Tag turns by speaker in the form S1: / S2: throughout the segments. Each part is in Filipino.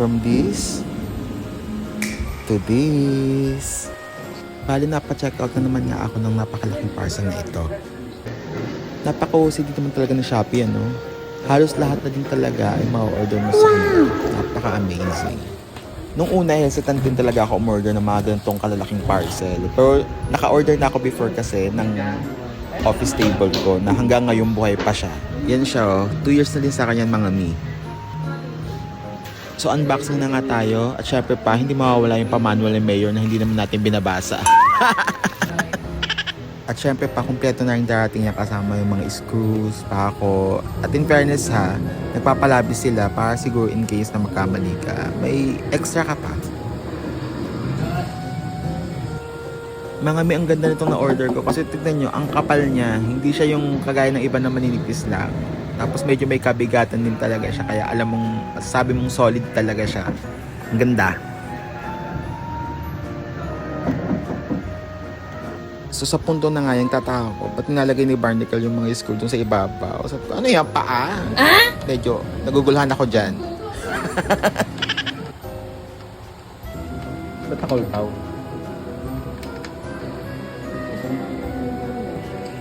S1: from this to this. Bali, napa-check out na naman nga ako ng napakalaking parcel na ito. Napaka-OCD naman talaga ng Shopee, ano? Halos lahat na din talaga ay ma-order mo sa kanya. Napaka-amazing. Nung una, hesitant din talaga ako umorder ng mga ganitong kalalaking parcel. Pero naka-order na ako before kasi ng office table ko na hanggang ngayon buhay pa siya. Yan siya oh. Two years na din sa kanya mga mi. So unboxing na nga tayo at syempre pa hindi mawawala yung pa-manual ni Mayor na hindi naman natin binabasa. at syempre pa kumpleto na rin darating niya kasama yung mga screws, pako. At in fairness ha, nagpapalabis sila para siguro in case na magkamali ka, may extra ka pa. Mga mi, ang ganda nitong na-order ko kasi tignan nyo, ang kapal niya, hindi siya yung kagaya ng iba na maninipis lang. Tapos medyo may kabigatan din talaga siya, kaya alam mong, sabi mong solid talaga siya. Ang ganda. So sa punto na nga yung tataka ko, ba't nalagay ni Barnacle yung mga screw dun sa ibabaw? Sabi ko, ano yan, paa? Medyo, nagugulhan ako dyan. ba't nakultaw?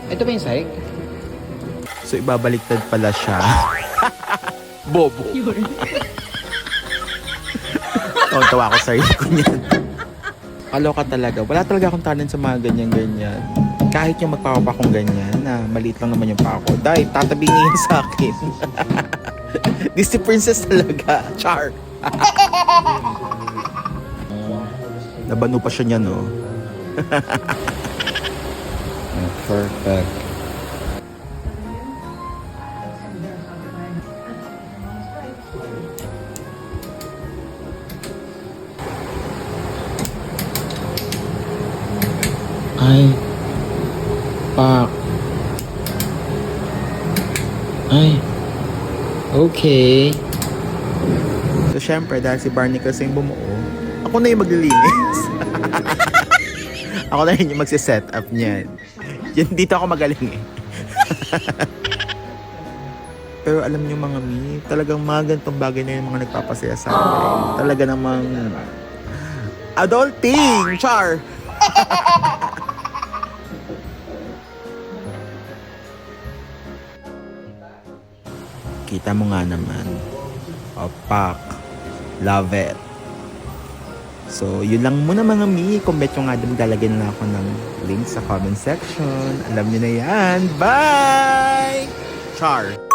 S1: Ito ba yung sahig? So ibabaliktad pala siya. Bobo. Tawa-tawa ako sa sarili ko niyan. Kaloka talaga. Wala talaga akong talent sa mga ganyan-ganyan. Kahit yung magpapapa kong ganyan, na maliit lang naman yung pako. Dahil tatabingin sa akin. Disney princess talaga. Char. Nabano pa siya niya, no? Perfect. Ay. Pak. Ay. Okay. So, syempre, dahil si Barney kasi yung bumuo, ako na yung maglilinis. ako na yun yung magsiset up niyan. Yan, dito ako magaling eh. Pero alam niyo mga mi, talagang mga ganitong bagay na yung mga nagpapasaya sa akin. Talaga namang adulting, char! Kita mo nga naman. Opak. Love it. So, yun lang muna mga mi. Kung yung nga din lalagyan na ako ng link sa comment section. Alam niyo na yan. Bye! Char!